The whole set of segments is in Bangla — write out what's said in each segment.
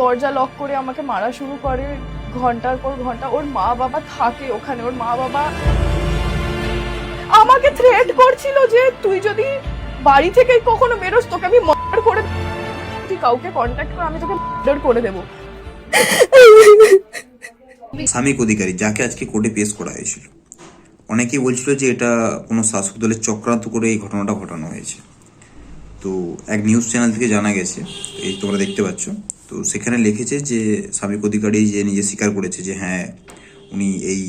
দরজা লক করে আমাকে মারা শুরু করে ঘণ্টার পর ঘণ্টা। ওর মা বাবা থাকে ওখানে, ওর মা বাবা আমাকে থ্রেট করছিল যে তুই যদি বাড়ি থেকে কখনো বেরোস, তোকে আমি মার্ডার করে তুই কাউকে কন্ট্যাক্ট করে, আমি তোকে মার্ডার করে দেবো। সামিক অধিকারী, যাকে আজকে কোর্টে পেশ করা হয়েছিল। অনেকেই বলছিল যে এটা কোনো শাসক দলের চক্রান্ত করে এই ঘটনাটা ঘটানো হয়েছে। তো এক নিউজ চ্যানেল থেকে জানা গেছে এই তোমরা দেখতে পাচ্ছ। তো সেখানে লিখেছে যে সামিক অধিকারী যে নিজে স্বীকার করেছে যে হ্যাঁ উনি এই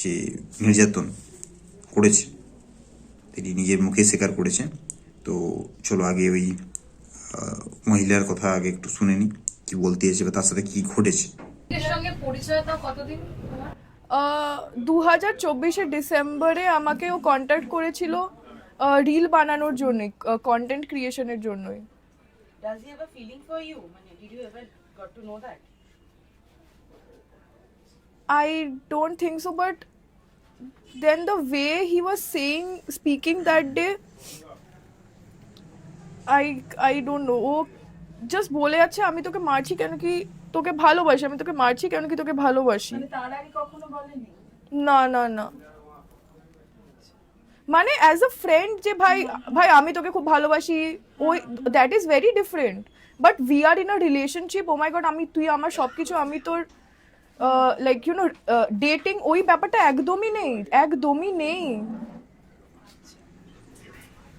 যে নির্যাতন করেছে তিনি নিজের মুখে স্বীকার করেছে তো চলো আগে ওই মহিলার কথা আগে একটু শুনে নি কি বলতে এসে বা তার সাথে কি ঘটেছে। এর সঙ্গে পরিচয়তা কতদিন? তোমার? দু হাজার চব্বিশে ডিসেম্বরে আমাকে ও কন্ট্যাক্ট করেছিল। রিল বানানোর জন্যই কন্টেন্ট ক্রিয়েশনের জন্যই Does he have a feeling for you? Mane, did you ever got to know that? I don't think so, but then the way he was saying, speaking that day, I I don't know. ও জাস্ট বলে যাচ্ছে আমি তোকে মারছি কেন কি তোকে ভালোবাসি আমি তোকে মারছি কেন কি তোকে ভালোবাসি মানে তার আগে কখনো বলেনি না না না মানে অ্যাজ আ ফ্রেন্ড যে ভাই ভাই আমি তোকে খুব ভালোবাসি ওই that is very different but we are in a relationship oh my god আমি তুই আমার সব কিছু আমি তোর লাইক ইউ নো ডেটিং ওই ব্যাপারটা একদমই নেই একদমই নেই।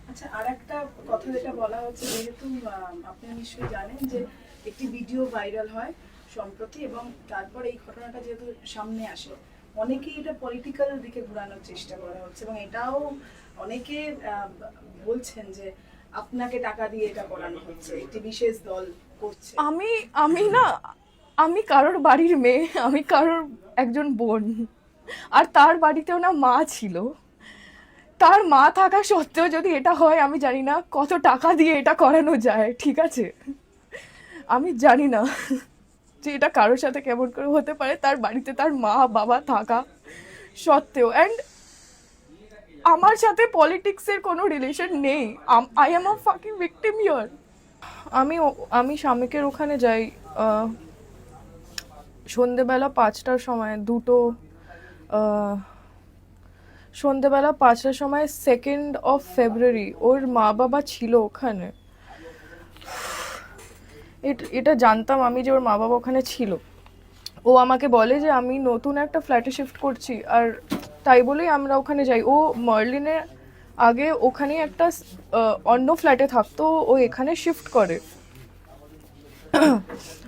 আচ্ছা আর একটা কথা যেটা বলা হচ্ছে যেহেতু আপনি নিশ্চয়ই জানেন যে একটি ভিডিও ভাইরাল হয় সম্প্রতি এবং তারপর এই ঘটনাটা যেহেতু সামনে আসে অনেকেই এটা পলিটিক্যাল দিকে ঘোরানোর চেষ্টা করা হচ্ছে, এবং এটাও অনেকে বলছেন যে আপনাকে টাকা দিয়ে এটা করানো হচ্ছে, একটি বিশেষ দল করছে। আমি আমি না, আমি কারোর বাড়ির মেয়ে, আমি কারোর একজন বোন, আর তার বাড়িতেও না মা ছিল। তার মা থাকা সত্ত্বেও যদি এটা হয়, আমি জানি না কত টাকা দিয়ে এটা করানো যায়, ঠিক আছে? আমি জানি না। যে এটা কারোর সাথে কেমন করে হতে পারে, তার বাড়িতে তার মা, বাবা থাকা সত্ত্বেও। অ্যান্ড আমার সাথে পলিটিক্সের কোনো রিলেশন নেই। I am a fucking victim ইয়ার আমি আমি স্বামীকের ওখানে যাই সন্ধেবেলা পাঁচটার সময়, দুটো সন্ধেবেলা পাঁচটার সময় সেকেন্ড অফ ফেব্রুয়ারি ওর মা বাবা ছিল ওখানে। এট- জানতাম আমি যে ওর মা বাবা ওখানে ছিল। ও আমাকে বলে যে, আমি নতুন একটা ফ্ল্যাটে শিফট করছি, আর তাই বলেই আমরা ওখানে যাই। ও মার্লিনের আগে ওখানেই একটা অন্য ফ্ল্যাটে থাকতো, ও এখানে শিফট করে।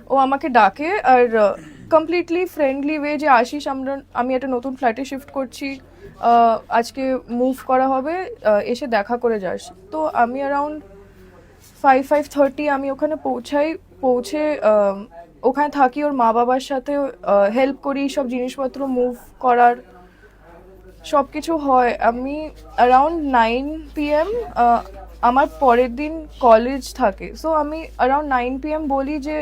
ও আমাকে ডাকে, আর কমপ্লিটলি ফ্রেন্ডলি ওয়ে যে, আসিস, আমরা, আমি একটা নতুন ফ্ল্যাটে শিফট করছি আজকে মুভ করা হবে এসে দেখা করে যাস। তো আমি অ্যারাউন্ড ফাইভ ফাইভ থার্টি আমি ওখানে পৌঁছাই। পৌঁছে ওখানে থাকি, ওর মা বাবার সাথে হেল্প করি, সব জিনিসপত্র মুভ করার সব কিছু হয়। আমি অ্যারাউন্ড নাইন পিএম আমার পরের দিন কলেজ থাকে। সো আমি অ্যারাউন্ড নাইন পিএম বলি যে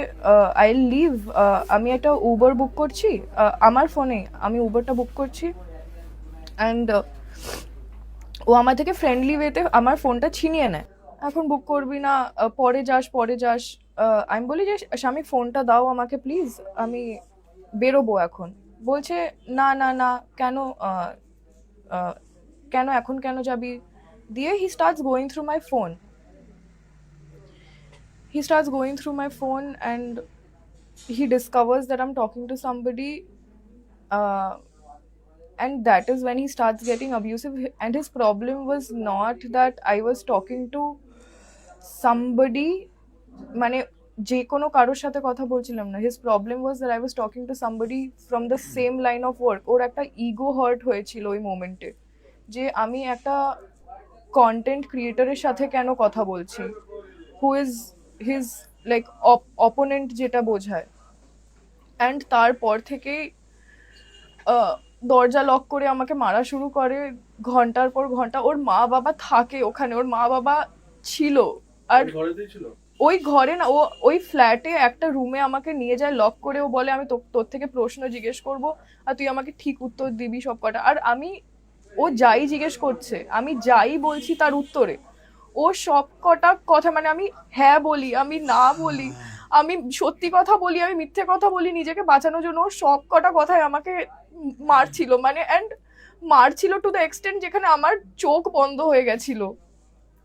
আই লিভ আমি একটা উবার বুক করছি আমার ফোনে আমি উবারটা বুক করছি। অ্যান্ড ও আমার থেকে ফ্রেন্ডলি ওয়েতে আমার ফোনটা ছিনিয়ে নেয়। এখন বুক করবি না পরে যাস পরে যাস। আমি বলি যে স্বামী ফোনটা দাও আমাকে প্লিজ আমি বেরোবো এখন বলছে না না না কেন আহ, আহ, কেন এখন কেন যাবি দিয়ে he starts going through my phone he starts going through my phone and he discovers that I'm talking to somebody, uh, and that is when he starts getting abusive. And his problem was not that I was talking to somebody, মানে যে কোনো কারোর সাথে কথা বলছিলাম না। His problem was that I was talking to somebody from the same line of work ওর একটা ইগো হার্ট হয়েছিল ওই মোমেন্টে যে আমি একটা কন্টেন্ট ক্রিয়েটরের সাথে কেন কথা বলছি? Who is his like opponent যেটা বোঝায়। অ্যান্ড তারপর থেকেই দরজা লক করে আমাকে মারা শুরু করে। ঘণ্টার পর ঘণ্টা ওর মা বাবা থাকে ওখানে। ওর মা বাবা ছিল আর ওই ঘরে না ও ওই ফ্ল্যাটে একটা রুমে আমাকে নিয়ে যায় লক করে ও বলে আমি তোর থেকে প্রশ্ন জিজ্ঞেস করব আর তুই আমাকে ঠিক উত্তর দিবি সব কটা। আর আমি ও যাই জিজ্ঞেস করছে আমি যাই বলছি তার উত্তরে। ও সব কটা কথা মানে আমি হ্যাঁ বলি আমি না বলি আমি সত্যি কথা বলি আমি মিথ্যে কথা বলি নিজেকে বাঁচানোর জন্য ও সব কটা কথায় আমাকে মারছিল মানে অ্যান্ড মারছিল টু দ্য এক্সটেন্ট যেখানে আমার চোখ বন্ধ হয়ে গেছিল।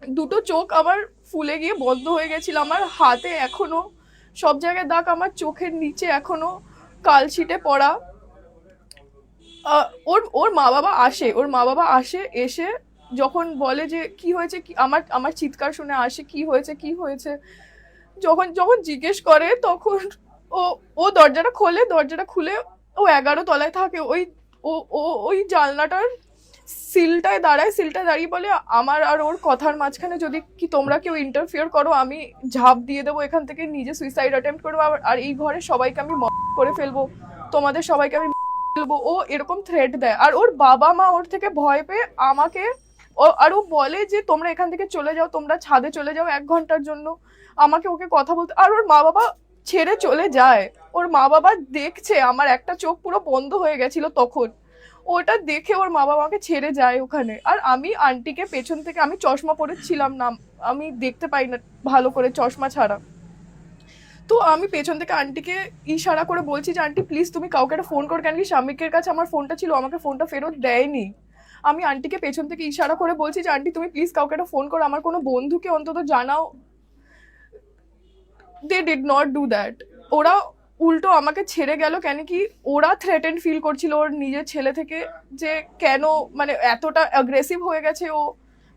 দুটো চোখ আমার ফুলে গিয়ে বন্ধ হয়ে গেছিল। আমার হাতে এখনও, সব জায়গায় দাগ আমার চোখের নিচে এখনও কালশিটে পড়া। ওর ওর মা বাবা আসে, ওর মা বাবা আসে, এসে যখন বলে যে, কি হয়েছে? কি আমার আমার চিৎকার শুনে আসে, কি হয়েছে? কি হয়েছে? যখন যখন জিজ্ঞেস করে তখন ও ও দরজাটা খোলে, দরজাটা খুলে ও এগারো তলায় থাকে। ওই ও, ওই জানলাটার সিলটায় দাঁড়ায়, সিলটায় দাঁড়িয়ে বলে, আমার আর ওর কথার মাঝখানে যদি কি তোমরা কেউ ইন্টারফিয়ার করো, আমি ঝাঁপ দিয়ে দেবো এখান থেকে, নিজে সুইসাইড অ্যাটেম্প করব, আর- এই ঘরে সবাইকে আমি করে ফেলব, তোমাদের সবাইকে আমি ফেলব ও এরকম থ্রেট দেয়। আর ওর বাবা মা ওর থেকে ভয় পেয়ে আমাকে, ও, আর ও বলে যে, তোমরা এখান থেকে চলে যাও, তোমরা ছাদে চলে যাও এক ঘণ্টার জন্য। আমাকে ওকে কথা বলতে, আর ওর মা বাবা ছেড়ে চলে যায়। ওর মা বাবা দেখছে, আমার একটা চোখ পুরো বন্ধ হয়ে গেছিল তখন। ওটা দেখে ওর মা বাবাকে ছেড়ে যায় ওখানে। আর আমি আন্টিকে পেছন থেকে, আমি চশমা পরেছিলাম না, আমি দেখতে পাই না ভালো করে চশমা ছাড়া। তো আমি পেছন থেকে আন্টিকে ইশারা করে বলছি যে, আন্টি প্লিজ তুমি কাউকে একটা ফোন করো, কেন কি স্বামীকের কাছে আমার ফোনটা ছিল, আমাকে ফোনটা ফেরত দেয়নি। আমি আন্টিকে পেছন থেকে ইশারা করে বলছি যে, আন্টি, তুমি প্লিজ কাউকে একটা ফোন করো, আমার কোনো বন্ধুকে অন্তত জানাও। They did not do that ওরা উল্টো আমাকে ছেড়ে গেল কেন কি ওরা থ্রেটেন ফিল করছিল ওর নিজের ছেলে থেকে যে কেন মানে এতটা অ্যাগ্রেসিভ হয়ে গেছে ও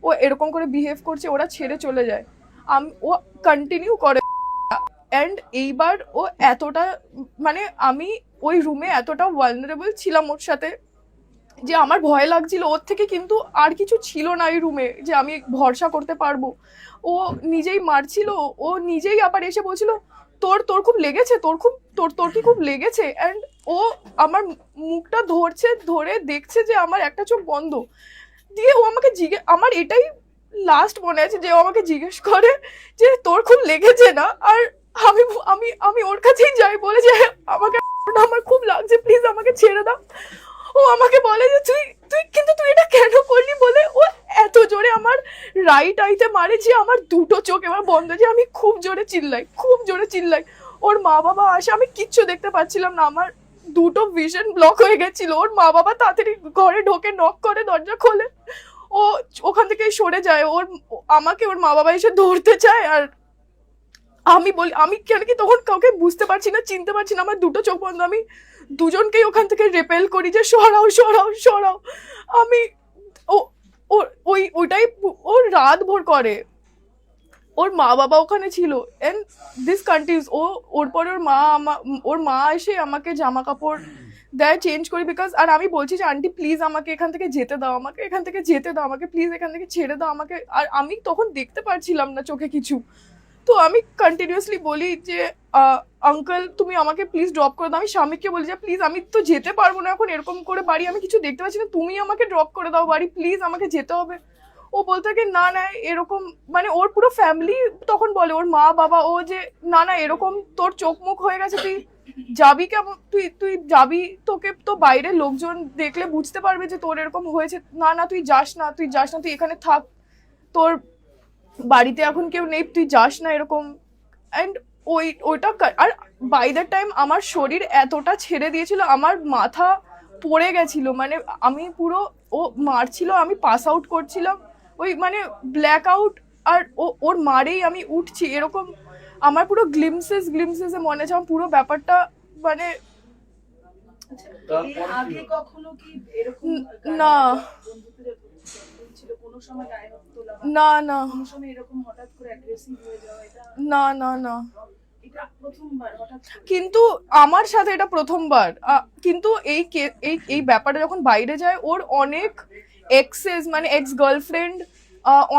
ও এরকম করে বিহেভ করছে, ওরা ছেড়ে চলে যায়। আমি, ও কন্টিনিউ করে। অ্যান্ড এইবার ও এতটা মানে আমি ওই রুমে এতটা ভালনারেবল ছিলাম ওর সাথে যে আমার ভয় লাগছিল। ওর থেকে কিন্তু আর কিছু ছিল না এই রুমে যে আমি ভরসা করতে পারব। ও নিজেই মারছিল, ও নিজেই আবার এসে বলছিল তোর তোর খুব লেগেছে, তোর খুব, তোর তোর কি খুব লেগেছে? অ্যান্ড ও আমার মুখটা ধরছে, ধরে দেখছে যে আমার একটা চোখ বন্ধ। দিয়ে ও আমাকে জিজ্ঞে আমার এটাই লাস্ট মনে আছে যে ও আমাকে জিজ্ঞেস করে যে তোর খুব লেগেছে না? আর আমি আমি আমি ওর কাছেই যাই, বলে যে আমাকে আমার খুব লাগছে প্লিজ আমাকে ছেড়ে দাও। ও আমাকে বলে যে, তুই তুই, কিন্তু তুই এটা কেন করলি? বলে ও জোরে আমার রাইট আইতে মারে যে আমার দুটো চোখ এবার বন্ধ যে আমি খুব জোরে চিল্লাই, খুব জোরে চিল্লাই। ওর মা বাবা আসে, আমি কিচ্ছু দেখতে পাচ্ছিলাম না। আমার দুটো ভিশন ব্লক হয়ে গেছিল। ওর মা বাবা তাড়াতাড়ি ঘরে ঢোকে নক করে, দরজা খোলে। ও ওখান থেকে সরে যায়। ওর আমাকে ওর মা বাবা এসে ধরতে চায় আর আমি বলি, আমি কেন কি তখন কাউকে বুঝতে পারছি না, চিনতে পারছি না। আমার দুটো চোখ বন্ধ। আমি দুজনকেই ওখান থেকে রেপেল করি যে সরাও সরাও সরাও। আমি ওর, ওই ওইটাই পু- ও রাত ভোর করে। ওর মা বাবা ওখানে ছিল। এন্ড দিস কান্টিনিউস ও, ওর পরে ওর মা ওর মা এসে আমাকে জামা কাপড় দেয় চেঞ্জ করি বিকজ আর আমি বলছি যে আন্টি প্লিজ আমাকে এখান থেকে যেতে দাও, আমাকে এখান থেকে যেতে দাও, আমাকে প্লিজ এখান থেকে ছেড়ে দাও, আমাকে আর আমি তখন দেখতে পারছিলাম না চোখে কিছু। তো আমি কন্টিনিউয়াসলি বলি যে আঙ্কেল তুমি আমাকে প্লিজ ড্রপ করে দাও। আমি স্বামীকে বলি যে প্লিজ আমি তো যেতে পারব না এখন, এরকম করে বাড়ি আমি কিছু দেখতে পাচ্ছি না। তুমি আমাকে ড্রপ করে দাও বাড়ি প্লিজ আমাকে যেতে হবে। ও বলতে থাকে, না না, এরকম মানে ওর পুরো ফ্যামিলি তখন বলে, ওর মা, বাবা, ও যে, না না, এরকম তোর চোখ মুখ হয়ে গেছে, তুই যাবি কেমন তুই তুই যাবি তোকে তো বাইরে লোকজন দেখলে বুঝতে পারবে যে তোর এরকম হয়েছে। না না, তুই যাস না, তুই যাস না, তুই এখানে থাক। তোর বাড়িতে এখন কেউ নেই তুই যাস না এরকম। অ্যান্ড ওই ওইটা আর বাই দ্য টাইম আমার শরীর এতটা ছেড়ে দিয়েছিল আমার মাথা পড়ে গেছিল মানে আমি পুরো ও মারছিল আমি পাস আউট করছিলাম। ওই মানে ব্ল্যাক আউট আর ও ওর মারেই আমি উঠছি এরকম। আমার পুরো গ্লিমসেস গ্লিমসেসে মনে আছে আমার পুরো ব্যাপারটা মানে কখনো কি এরকম ন- ছিল? কোনো সময় গায়ে হাত তোলা না না। কোনো সময় এরকম হঠাৎ করে অ্যাগ্রেসিভ হয়ে যাওয়া এটা না না না। কিন্তু আমার সাথে এটা প্রথমবার। কিন্তু এই এই ব্যাপারটা যখন বাইরে যায় ওর অনেক এক্সেস মানে এক্স গার্লফ্রেন্ড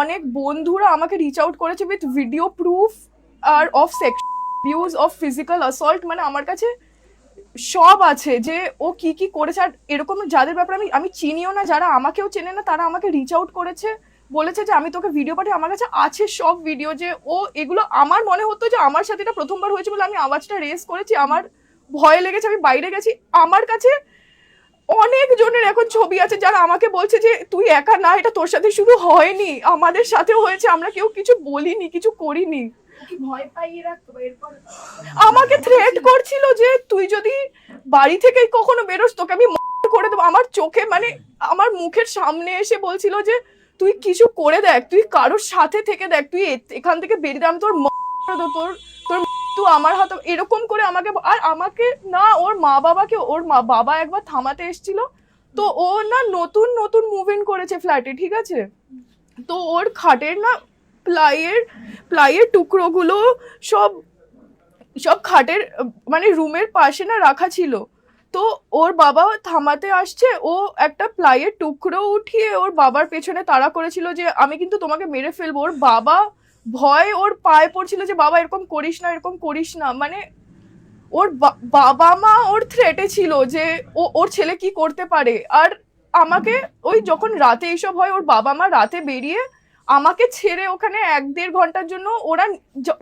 অনেক বন্ধুরা আমাকে রিচ আউট করেছে with video proof R of sex views of physical assault মানে আমার কাছে সব আছে যে ও কি কি করেছে আর এরকম যাদের ব্যাপারে আমি আমি চিনিও না, যারা আমাকেও চেনে না, তারা আমাকে রিচ আউট করেছে, বলেছে যে আমি তোকে ভিডিও পাঠিয়ে, আমার কাছে আছে সব ভিডিও যে ও এগুলো আমার মনে হতো যে আমার সাথে এটা প্রথমবার হয়েছে বলে আমি আওয়াজটা রেস করেছি, আমার ভয় লেগেছে, আমি বাইরে গেছি, আমার কাছে অনেক জনের এখন ছবি আছে যারা আমাকে বলছে যে তুই একা না এটা তোর সাথে শুধু হয়নি আমাদের সাথেও হয়েছে আমরা কেউ কিছু বলিনি কিছু করিনি। আমাকে থ্রেট করছিল যে তুই যদি বাড়ি থেকে কখনো বেরোস তোকে আমি করে দেবো। আমার চোখে মানে আমার মুখের সামনে এসে বলছিল যে তুই কিছু করে দেখ তুই কারোর সাথে থেকে দেখ তুই এখান থেকে বেরিয়ে আমি তোর তোর তোর তুই আমার হাতে এরকম করে আমাকে আর আমাকে না ওর মা বাবাকে, ওর মা বাবা একবার থামাতে এসেছিল। তো ও না নতুন নতুন মুভ ইন করেছে ফ্ল্যাটে ঠিক আছে? তো ওর খাটের না প্লাইয়ের প্লাইয়ের টুকরোগুলো সব সব খাটের মানে রুমের পাশে না রাখা ছিল। তো ওর বাবা থামাতে আসছে, ও একটা প্লাইয়ের টুকরো উঠিয়ে ওর বাবার পেছনে তাড়া করেছিল যে, আমি কিন্তু তোমাকে মেরে ফেলব। ওর বাবা ভয় ওর পায়ে পড়ছিল যে, বাবা, এরকম করিস না, এরকম করিস না। মানে ওর বাবা মা ওর থ্রেটে ছিল যে, ও, ওর ছেলে কি করতে পারে? আর আমাকে ওই যখন রাতে এইসব হয়, ওর বাবা মা রাতে বেরিয়ে আমাকে ছেড়ে ওখানে এক দেড় ঘণ্টার জন্য ওরা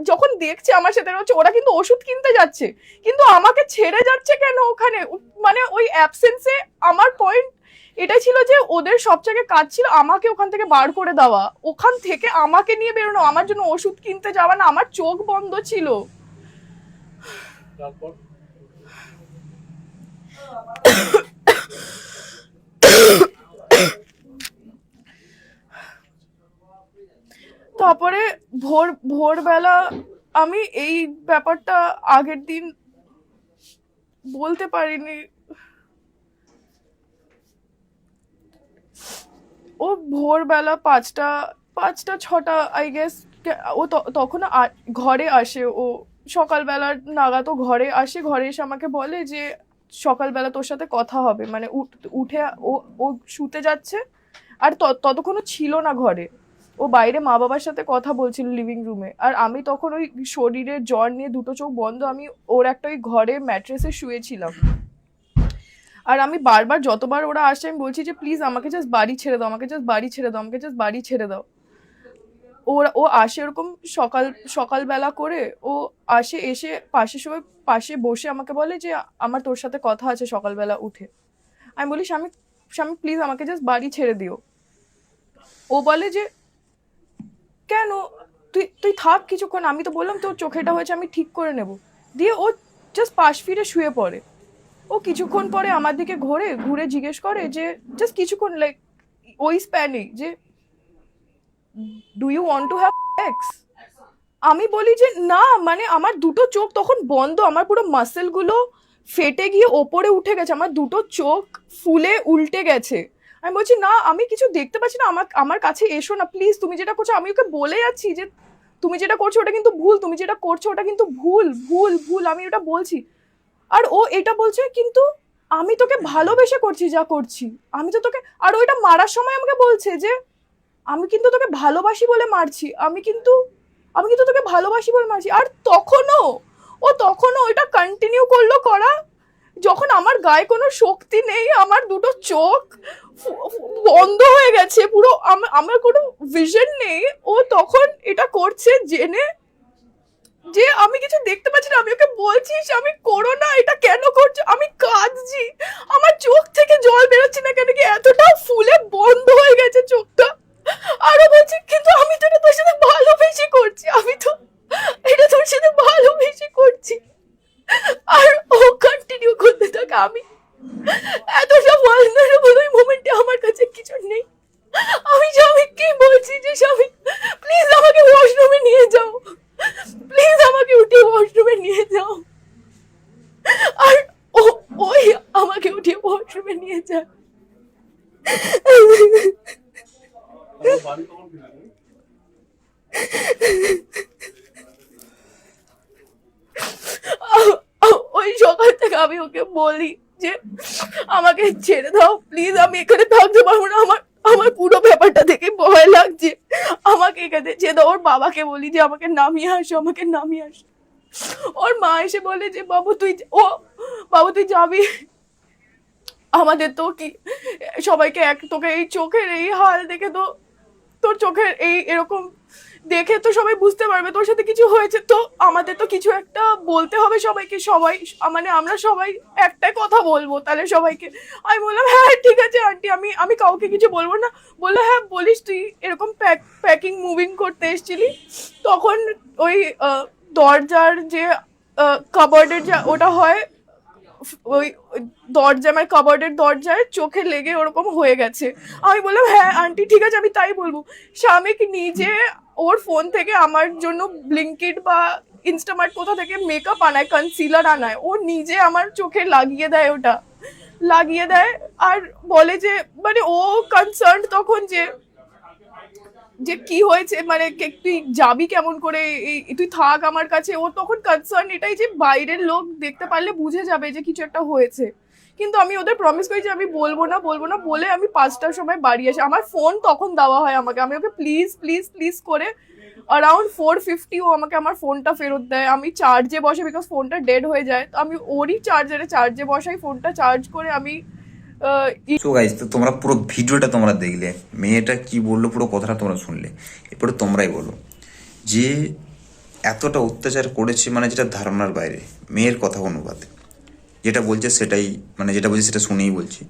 যখন দেখছে আমার সাথে হচ্ছে ওরা কিন্তু ওষুধ কিনতে যাচ্ছে। কিন্তু আমাকে ছেড়ে যাচ্ছে কেন ওখানে? মানে ওই অ্যাবসেন্সে আমার পয়েন্ট এটা ছিল যে ওদের সব জায়গায় কাজ ছিল আমাকে ওখান থেকে বার করে দেওয়া। ওখান থেকে আমাকে নিয়ে বেরোনো। আমার জন্য ওষুধ কিনতে যাওয়া না আমার চোখ বন্ধ ছিল। তারপর? তারপরে ভোর ভোরবেলা আমি এই ব্যাপারটা আগের দিন বলতে পারিনি। ও ভোরবেলা পাঁচটা পাঁচটা, ছটা আই গেস ও ত- তখন ঘরে আসে ও। সকালবেলা নাগাদ ও ঘরে আসে, ঘরে এসে আমাকে বলে যে, সকালবেলা তোর সাথে কথা হবে। মানে উঠ- ও ও শুতে যাচ্ছে, আর ত- ততক্ষণও ছিল না ঘরে। ও বাইরে মা বাবার সাথে কথা বলছিল লিভিং রুমে আর আমি তখন ওই শরীরের জ্বর নিয়ে দুটো চোখ বন্ধ, আমি ওর একটা ওই ঘরে ম্যাট্রেসে শুয়েছিলাম। আর আমি বারবার যতবার ওরা আসে আমি বলছি যে, প্লিজ আমাকে জাস্ট বাড়ি ছেড়ে দাও, আমাকে জাস্ট বাড়ি ছেড়ে দাও, আমাকে জাস্ট বাড়ি ছেড়ে দাও। ওরা, ও আসে ওরকম সকাল, সকালবেলা করে, ও আসে, এসে পাশে সময় পাশে বসে আমাকে বলে যে, আমার তোর সাথে কথা আছে সকালবেলা উঠে। আমি বলি, স্বামী স্বামী প্লিজ আমাকে জাস্ট বাড়ি ছেড়ে দিও। ও বলে যে, কেন? তুই তুই থাক কিছুক্ষণ, আমি তো বললাম তোর চোখেটা হয়েছে, আমি ঠিক করে নেব। দিয়ে ও জাস্ট পাশ ফিরে শুয়ে পড়ে। ও কিছুক্ষণ পরে আমার দিকে ঘোরে, ঘুরে জিজ্ঞেস করে যে জাস্ট কিছুক্ষণ লাইক ওই স্প্যানে যে do you want to have X আমি বলি যে, না মানে আমার দুটো চোখ তখন বন্ধ, আমার পুরো মাসেলগুলো ফেটে গিয়ে ওপরে উঠে গেছে, আমার দুটো চোখ ফুলে উল্টে গেছে। আমি বলছি, না, আমি কিছু দেখতে পাচ্ছি না আমার আমার কাছে এসো না প্লিজ তুমি যেটা করছ, আমি ওকে বলে যাচ্ছি যে, তুমি যেটা করছ, ওটা কিন্তু ভুল, তুমি যেটা করছ, ওটা কিন্তু ভুল ভুল ভুল, আমি ওটা বলছি। আর ও এটা বলছে, কিন্তু আমি তোকে ভালোবেসে করছি যা করছি। আমি তো তোকে আর ওইটা মারার সময় আমাকে বলছে যে, আমি কিন্তু তোকে ভালোবাসি বলে মারছি। আমি কিন্তু আমি কিন্তু তোকে ভালোবাসি বলে মারছি। আর তখনও, ও তখনও ওইটা কন্টিনিউ করল করা। যখন আমার গায়ে কোনো শক্তি নেই, আমার দুটো চোখ বন্ধ হয়ে গেছে, পুরো আমার কোনো ভিশন নেই, ও তখন এটা করছে জেনে যে আমি কিছু দেখতে পাচ্ছি না, আমি ওকে বলছি আমি করো না, এটা কেন করছ? আমি কাঁদছি। আমার চোখ থেকে জল বেরোচ্ছে না কেন কি? এতটা ফুলে বন্ধ হয়ে গেছে চোখটা আরও বলছি কিন্তু আমি তো এটা তোর সাথে ভালোবেসে করছি আমি তো এটা তোর সাথে ভালোবেসে করছি আর ও কন্টিনিউ করতে থাকে আমি এতটা ভালনারেবল ওই মোমেন্টে আমার কাছে কিছু নেই আমি স্বামীকে বলছি যে স্বামী প্লিজ আমাকে ওয়াশরুমে নিয়ে যাও প্লিজ আমাকে উঠিয়ে ওয়াশরুমে নিয়ে যাও আর ও ওই আমাকে উঠিয়ে ওয়াশরুমে নিয়ে যায় তোমার বাড়ি কখন ফিরলে আ- আ- ওই সকাল থেকে আমি ওকে বলি যে, আমাকে ছেড়ে দাও প্লিজ আমি এখানে থাকতে পারব না। আমার আমার পুরো ব্যাপারটা দেখে ভয় লাগছে। আমাকে এখানে ছেড়ে দাও, ওর বাবাকে বলি যে, আমাকে নামিয়ে আসো, আমাকে নামিয়ে আসো। ওর মা এসে বলে যে, বাবু, তুই ও, বাবু, তুই যাবি? আমাদের তো কি, সবাইকে এক, তোকে এই চোখের এই হাল দেখে তো তোর চোখের এই এরকম দেখে তো সবাই বুঝতে পারবে তোর সাথে কিছু হয়েছে। তো আমাদের তো কিছু একটা বলতে হবে সবাইকে। সবাই মানে আমরা সবাই একটাই কথা বলব তাহলে সবাইকে। আমি বললাম হ্যাঁ ঠিক আছে, আন্টি, আমি আমি কাউকে কিছু বলব না। বলল হ্যাঁ বলিস, তুই এরকম প্যাক, প্যাকিং, মুভিং করতে এসেছিলি? তখন ওই দরজার যে কাবার্ডের যা, ওটা হয় ওই দরজা, আমার কাবার্ডের দরজায় চোখে লেগে ওরকম হয়ে গেছে। আমি বললাম হ্যাঁ আন্টি ঠিক আছে, আমি তাই বলব। স্বামীক নিজে ওর ফোন থেকে আমার জন্য ব্লিঙ্কিট বা ইনস্টামার্ট কোথা থেকে মেকআপ আনায় কনসিলার আনায়, ও নিজে আমার চোখে লাগিয়ে দেয় ওটা। লাগিয়ে দেয় আর বলে যে মানে ও কনসার্ন তখন যে যে কি হয়েছে? মানে তুই যাবি কেমন করে? তুই থাক আমার কাছে। ও তখন কনসার্ন এটাই যে বাইরের লোক দেখতে পারলে বুঝে যাবে যে কিছু একটা হয়েছে। কিন্তু আমি ওদের প্রমিস করি যে আমি বলব না বলব না, বলে আমি পাঁচটার সময় বাড়ি আসি আমার ফোন তখন দেওয়া হয় আমাকে। আমি ওকে প্লিজ প্লিজ প্লিজ করে অ্যারাউন্ড ফোর ফিফটি ও আমাকে আমার ফোনটা ফেরত দেয়। আমি চার্জে বসে বিকজ ফোনটা ডেড হয়ে যায়। তো আমি ওরই চার্জারে চার্জে বসাই ফোনটা চার্জ করে আমি সো গাইজ তো তোমরা পুরো ভিডিওটা তোমরা দেখলে, মেয়েটা কি বলল, পুরো কথাটা তোমরা শুনলে। এরপরে তোমরাই বলো যে এতটা অত্যাচার করেছে মানে যেটা ধারণার বাইরে, মেয়ের কথা অনুপাতে যেটা বলছে সেটাই মানে যেটা বলছে সেটা শুনেই বলছি।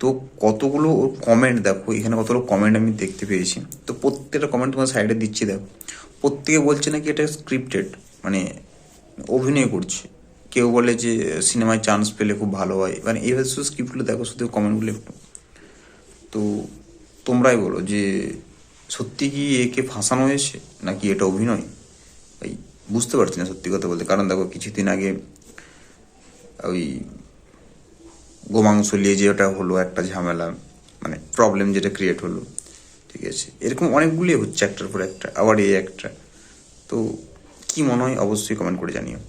তো কতগুলো কমেন্ট দেখো, এখানে কতগুলো কমেন্ট আমি দেখতে পেয়েছি। তো প্রত্যেকটা কমেন্ট তোমার সাইডে দিচ্ছি, দেখো। প্রত্যেকে বলছে নাকি এটা স্ক্রিপ্টেড মানে অভিনয় করছে। কেউ বলে যে সিনেমায় চান্স পেলে খুব ভালো হয়। মানে এইভাবে শুধু স্ক্রিপ্টগুলো দেখো, শুধু কমেন্টগুলো একটু। তো তোমরাই বলো যে সত্যি কি একে ফাঁসানো হয়েছে, নাকি এটা অভিনয়? এই বুঝতে পারছি না সত্যি কথা বলতে। কারণ দেখো, কিছুদিন আগে ওই গোমাংস নিয়ে যে ওটা হলো একটা ঝামেলা মানে প্রবলেম যেটা ক্রিয়েট হলো, ঠিক আছে? এরকম অনেকগুলি হচ্ছে একটার পর একটা আবার এই একটা তো কি মনে হয়, অবশ্যই কমেন্ট করে জানিও।